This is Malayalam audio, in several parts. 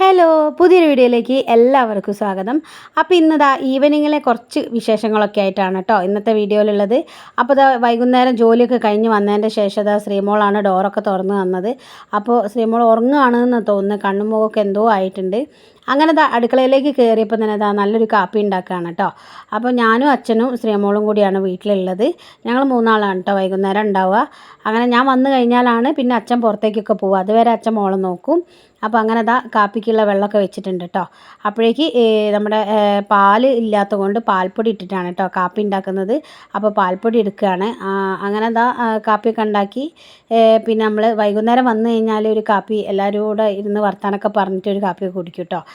ഹലോ പുതിയൊരു വീഡിയോയിലേക്ക് എല്ലാവർക്കും സ്വാഗതം. അപ്പോൾ ഇന്നതാ ഈവനിങ്ങിലെ കുറച്ച് വിശേഷങ്ങളൊക്കെ ആയിട്ടാണ് കേട്ടോ ഇന്നത്തെ വീഡിയോയിലുള്ളത്. അപ്പോൾ ഇതാ വൈകുന്നേരം ജോലിയൊക്കെ കഴിഞ്ഞ് വന്നതിന്റെ ശേഷം ഇതാ ശ്രീമോളാണ് ഡോറൊക്കെ തുറന്ന് തന്നത്. അപ്പോൾ ശ്രീമോൾ ഉറങ്ങുകയാണെന്ന് തോന്നുന്നു കണ്ണുമുഖമൊക്കെ എന്തോ ആയിട്ടുണ്ട്. അങ്ങനെ ദാ അടുക്കളയിലേക്ക് കയറിയപ്പോൾ തന്നെ ദാ നല്ലൊരു കാപ്പി ഉണ്ടാക്കുകയാണ് കേട്ടോ അപ്പോൾ ഞാനും അച്ഛനും ശ്രീമോളും കൂടിയാണ് വീട്ടിലുള്ളത്. ഞങ്ങൾ മൂന്നാളാണ് കേട്ടോ വൈകുന്നേരം ഉണ്ടാവുക. അങ്ങനെ ഞാൻ വന്നു കഴിഞ്ഞാലാണ് പിന്നെ അച്ഛൻ പുറത്തേക്കൊക്കെ പോവുക. അതുവരെ അച്ഛൻ മോളെ നോക്കും. അപ്പോൾ അങ്ങനെ ദാ കാപ്പിക്കുള്ള വെള്ളമൊക്കെ വെച്ചിട്ടുണ്ട് കേട്ടോ അപ്പോഴേക്ക് നമ്മുടെ പാൽ ഇല്ലാത്തത് കൊണ്ട് പാൽപ്പൊടി ഇട്ടിട്ടാണ് കേട്ടോ കാപ്പി ഉണ്ടാക്കുന്നത്. അപ്പോൾ പാൽപ്പൊടി എടുക്കുകയാണ്. അങ്ങനെ ദാ കാപ്പിയൊക്കെ ഉണ്ടാക്കി. പിന്നെ നമ്മൾ വൈകുന്നേരം വന്നു കഴിഞ്ഞാൽ ഒരു കാപ്പി എല്ലാവരും കൂടെ ഇരുന്ന് വർത്താനൊക്കെ പറഞ്ഞിട്ട് ഒരു കാപ്പിയൊക്കെ കുടിക്കും കേട്ടോ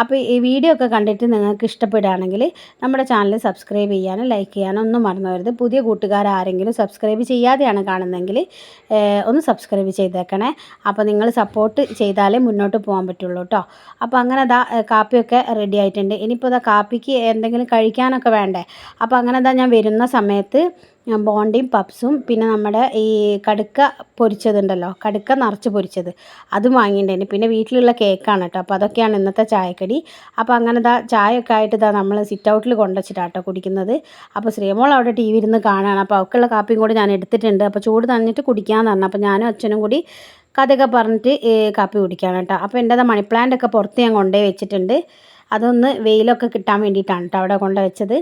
അപ്പോൾ ഈ വീഡിയോ ഒക്കെ കണ്ടിട്ട് നിങ്ങൾക്ക് ഇഷ്ടപ്പെടുകയാണെങ്കിൽ നമ്മുടെ ചാനൽ സബ്സ്ക്രൈബ് ചെയ്യാനും ലൈക്ക് ചെയ്യാനും ഒന്നും മറന്നു വരുത് പുതിയ കൂട്ടുകാർ ആരെങ്കിലും സബ്സ്ക്രൈബ് ചെയ്യാതെയാണ് കാണുന്നതെങ്കിൽ ഒന്ന് സബ്സ്ക്രൈബ് ചെയ്തേക്കണേ. അപ്പോൾ നിങ്ങൾ സപ്പോർട്ട് ചെയ്താലേ മുന്നോട്ട് പോകാൻ പറ്റുള്ളൂ കേട്ടോ അപ്പോൾ അങ്ങനെ അതാ കാപ്പിയൊക്കെ റെഡി ആയിട്ടുണ്ട്. ഇനിയിപ്പോൾ അതാ കാപ്പിക്ക് എന്തെങ്കിലും കഴിക്കാനൊക്കെ വേണ്ടേ? അപ്പോൾ അങ്ങനെ അതാ ഞാൻ വരുന്ന സമയത്ത് ബോണ്ടിയും പപ്സും പിന്നെ നമ്മുടെ ഈ കടുക്ക പൊരിച്ചതുണ്ടല്ലോ കടുക്ക നിറച്ച് പൊരിച്ചത്. അതും വാങ്ങിയിട്ടുണ്ടായിരുന്നു പിന്നെ വീട്ടിലുള്ള കേക്കാണ് കേട്ടോ അപ്പോൾ അതൊക്കെയാണ് ഇന്നത്തെ ചായക്കടി അപ്പോൾ അങ്ങനെ ദാ ചായയൊക്കെ ആയിട്ട് ഇതാ നമ്മൾ സിറ്റ് ഔട്ടിൽ കൊണ്ടുവച്ചിട്ടാട്ടോ കുടിക്കുന്നത്. അപ്പോൾ ശ്രീമോൾ അവിടെ ടി വി ഇരുന്ന് കാണുകയാണ് അപ്പോൾ അവൾക്കുള്ള കാപ്പിയും കൂടി ഞാൻ എടുത്തിട്ടുണ്ട്. അപ്പോൾ ചൂട് തന്നിട്ട് കുടിക്കാമെന്ന് പറഞ്ഞു. അപ്പോൾ ഞാനും അച്ഛനും കൂടി കഥയൊക്കെ പറഞ്ഞിട്ട് കാപ്പി കുടിക്കുകയാണ് കേട്ടോ. അപ്പോൾ എന്റെ മണി പ്ലാന്റ് ഒക്കെ പുറത്ത് ഞാൻ കൊണ്ടുപോയി വെച്ചിട്ടുണ്ട്. അതൊന്ന് വെയിലൊക്കെ കിട്ടാൻ വേണ്ടിയിട്ടാണ് കേട്ടോ അവിടെ കൊണ്ടുവച്ചത്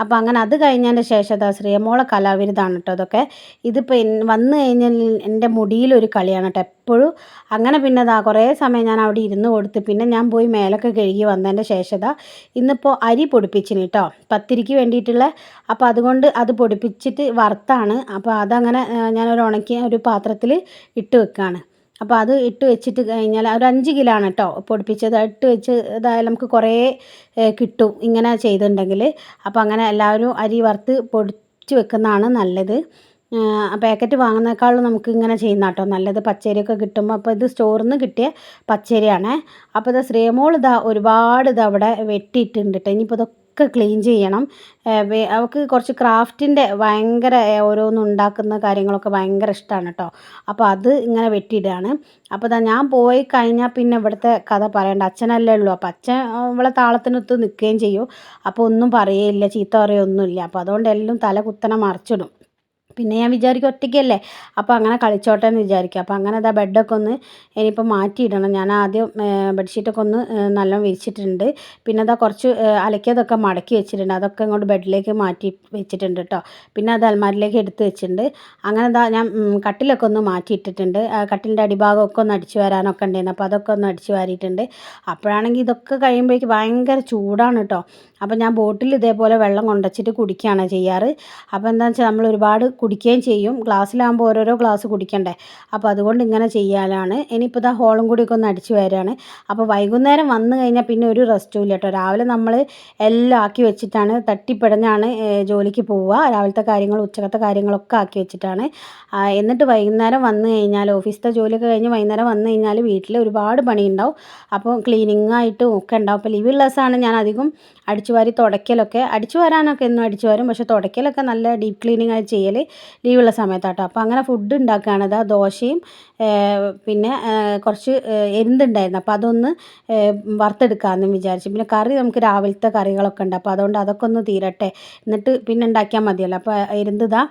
അപ്പോൾ അങ്ങനെ അത് കഴിഞ്ഞതിന്റെ ശേഷം അതാ ശ്രീയമോളെ കലാവിരുതാണ് കേട്ടോ അതൊക്കെ ഇതിപ്പോൾ വന്നു കഴിഞ്ഞാൽ എന്റെ മുടിയിലൊരു കളിയാണ് കേട്ടോ എപ്പോഴും. അങ്ങനെ പിന്നെ അതാ കുറേ സമയം ഞാൻ അവിടെ ഇരുന്ന് കൊടുത്ത് പിന്നെ ഞാൻ പോയി മേലൊക്കെ കഴുകി വന്നതിന്റെ ശേഷം അതാ ഇന്നിപ്പോൾ അരി പൊടിപ്പിച്ചിന് കേട്ടോ പത്തിരിക്ക് വേണ്ടിയിട്ടുള്ള. അപ്പോൾ അതുകൊണ്ട് അത് പൊടിപ്പിച്ചിട്ട് വറുത്താണ്. അപ്പോൾ അതങ്ങനെ ഞാനൊരു ഉണക്കിയ ഒരു പാത്രത്തിൽ ഇട്ട് വെക്കുകയാണ് അപ്പോൾ അത് ഇട്ട് വെച്ചിട്ട് കഴിഞ്ഞാൽ ഒരു അഞ്ച് കിലോ ആണ് കേട്ടോ പൊടിപ്പിച്ചത്. ഇട്ട് വെച്ച് ഇതായാലും നമുക്ക് കുറേ കിട്ടും ഇങ്ങനെ ചെയ്തിട്ടുണ്ടെങ്കിൽ അപ്പോൾ അങ്ങനെ എല്ലാവരും അരി വറുത്ത് പൊടിച്ച് വെക്കുന്നതാണ് നല്ലത്. പാക്കറ്റ് വാങ്ങുന്നേക്കാളും നമുക്ക് ഇങ്ങനെ ചെയ്യുന്ന കേട്ടോ നല്ലത്. പച്ചരിയൊക്കെ കിട്ടുമ്പോൾ അപ്പോൾ ഇത് സ്റ്റോറിൽ നിന്ന് കിട്ടിയ പച്ചരിയാണ്. അപ്പോൾ ഇത് ശ്രീമോൾ ഇതാ ഒരുപാട് ഇതവിടെ വെട്ടിയിട്ടുണ്ട് കേട്ടോ ഇനിയിപ്പോൾ ഇതൊക്കെ ഒക്കെ ക്ലീൻ ചെയ്യണം. അവൾക്ക് കുറച്ച് ക്രാഫ്റ്റിന്റെ ഭയങ്കര ഓരോന്നും ഉണ്ടാക്കുന്ന കാര്യങ്ങളൊക്കെ ഭയങ്കര ഇഷ്ടമാണ് കേട്ടോ അപ്പോൾ അത് ഇങ്ങനെ വെട്ടിയിടുകയാണ് അപ്പോൾ ഇതാ ഞാൻ പോയി കഴിഞ്ഞാൽ പിന്നെ ഇവിടുത്തെ കഥ പറയേണ്ട. അച്ഛനല്ലേ ഉള്ളൂ. അപ്പോൾ അച്ഛൻ ഇവളെ താളത്തിനൊത്ത് നിൽക്കുകയും ചെയ്യും. അപ്പോൾ ഒന്നും പറയേയില്ല ചീത്ത പറയുകയൊന്നുമില്ല അപ്പോൾ അതുകൊണ്ട് എല്ലാം തല കുത്തനെ മറിച്ചിടും. പിന്നെ ഞാൻ വിചാരിക്കും ഒറ്റയ്ക്കല്ലേ? അപ്പോൾ അങ്ങനെ കളിച്ചോട്ടെ എന്ന് വിചാരിക്കും. അപ്പോൾ അങ്ങനെ അതാ ബെഡൊക്കെ ഒന്ന് ഇനിയിപ്പോൾ മാറ്റിയിടണം. ഞാൻ ആദ്യം ബെഡ്ഷീറ്റൊക്കെ ഒന്ന് നല്ല വിരിച്ചിട്ടുണ്ട്. പിന്നെ അതാ കുറച്ച് അലക്കിയതൊക്കെ മടക്കി വെച്ചിട്ടുണ്ട്. അതൊക്കെ ഇങ്ങോട്ട് ബെഡിലേക്ക് മാറ്റി വെച്ചിട്ടുണ്ട് കേട്ടോ പിന്നെ അത് അൽമാരിലേക്ക് എടുത്ത് വെച്ചിട്ടുണ്ട്. അങ്ങനെ അതാ ഞാൻ കട്ടിലൊക്കെ ഒന്ന് മാറ്റിയിട്ടിട്ടുണ്ട് കട്ടിലിന്റെ അടിഭാഗമൊക്കെ ഒന്ന് അടിച്ചു വരാനൊക്കെ ഉണ്ടായിരുന്നു. അപ്പോൾ അതൊക്കെ ഒന്ന് അടിച്ചു വാരിയിട്ടുണ്ട്. അപ്പോഴാണെങ്കിൽ ഇതൊക്കെ കഴിയുമ്പോഴേക്ക് ഭയങ്കര ചൂടാണ് കേട്ടോ അപ്പോൾ ഞാൻ ബോട്ടിൽ ഇതേപോലെ വെള്ളം കൊണ്ടുവച്ചിട്ട് കുടിക്കുകയാണ് ചെയ്യാറ്. അപ്പോൾ എന്താണെന്ന് വെച്ചാൽ നമ്മൾ ഒരുപാട് കുടിക്കുകയും ചെയ്യും. ഗ്ലാസ്സിലാകുമ്പോൾ ഓരോരോ ഗ്ലാസ് കുടിക്കണ്ടേ? അപ്പോൾ അതുകൊണ്ട് ഇങ്ങനെ ചെയ്യാനാണ് ഇനിയിപ്പോൾ ഇതാ ഹോളും കൂടി ഒക്കെ ഒന്ന് അടിച്ചു വരികയാണ്. അപ്പോൾ വൈകുന്നേരം വന്നു കഴിഞ്ഞാൽ പിന്നെ ഒരു റെസ്റ്റും ഇല്ല കേട്ടോ. രാവിലെ നമ്മൾ എല്ലാം ആക്കി വെച്ചിട്ടാണ് തട്ടിപ്പിടഞ്ഞാണ് ജോലിക്ക് പോവുക. രാവിലത്തെ കാര്യങ്ങൾ ഉച്ചക്കത്തെ കാര്യങ്ങളൊക്കെ ആക്കി വെച്ചിട്ടാണ്. എന്നിട്ട് വൈകുന്നേരം വന്നു കഴിഞ്ഞാൽ ഓഫീസിലത്തെ ജോലിയൊക്കെ കഴിഞ്ഞ് വൈകുന്നേരം വന്നു കഴിഞ്ഞാൽ വീട്ടിൽ ഒരുപാട് പണി ഉണ്ടാവും അപ്പോൾ ക്ലീനിങ് ആയിട്ടും ഒക്കെ ഉണ്ടാവും. അപ്പോൾ ലീവ് ദിവസമാണ് ഞാൻ അധികം അടിച്ചു വാരി തുടയ്ക്കലൊക്കെ. അടിച്ചു വരാനൊക്കെ എന്നും അടിച്ചു വരും പക്ഷേ തുടയ്ക്കലൊക്കെ നല്ല ഡീപ്പ് ക്ലീനിങ് ആയി ചെയ്യൽ ലീവുള്ള സമയത്താട്ടോ. അപ്പോൾ അങ്ങനെ ഫുഡ് ഉണ്ടാക്കുകയാണ്. ഇതാ ദോശയും പിന്നെ കുറച്ച് എരുന്നുണ്ടായിരുന്നു അപ്പോൾ അതൊന്ന് വറുത്തെടുക്കാമെന്ന് വിചാരിച്ചു. പിന്നെ കറി നമുക്ക് രാവിലത്തെ കറികളൊക്കെ ഉണ്ട്. അപ്പോൾ അതുകൊണ്ട് അതൊക്കെ ഒന്ന് തീരട്ടെ. എന്നിട്ട് പിന്നെ ഉണ്ടാക്കിയാൽ മതിയല്ലോ. അപ്പോൾ എരുന്തിതാ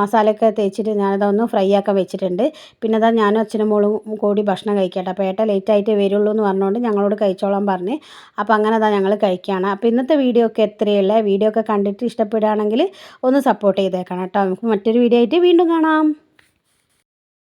മസാലയൊക്കെ തേച്ചിട്ട് ഞാനതൊന്ന് ഫ്രൈ ആക്കാൻ വെച്ചിട്ടുണ്ട്. പിന്നെ അതാ ഞാനും അച്ഛനും മോളും കൂടി ഭക്ഷണം കഴിക്കട്ടെ. അപ്പോൾ ഏട്ട ലേറ്റ് ആയിട്ട് വരുള്ളൂ എന്ന് പറഞ്ഞുകൊണ്ട് ഞങ്ങളോട് കഴിച്ചോളാൻ പറഞ്ഞ്. അപ്പോൾ അങ്ങനെ അതാ ഞങ്ങൾ കഴിക്കുകയാണ് അപ്പോൾ ഇന്നത്തെ വീഡിയോ ഒക്കെ എത്രയുള്ള വീഡിയോ ഒക്കെ കണ്ടിട്ട് ഇഷ്ടപ്പെടുകയാണെങ്കിൽ ഒന്ന് സപ്പോർട്ട് ചെയ്തേക്കണം കേട്ടോ. നമുക്ക് മറ്റൊരു വീഡിയോ ആയിട്ട് വീണ്ടും കാണാം.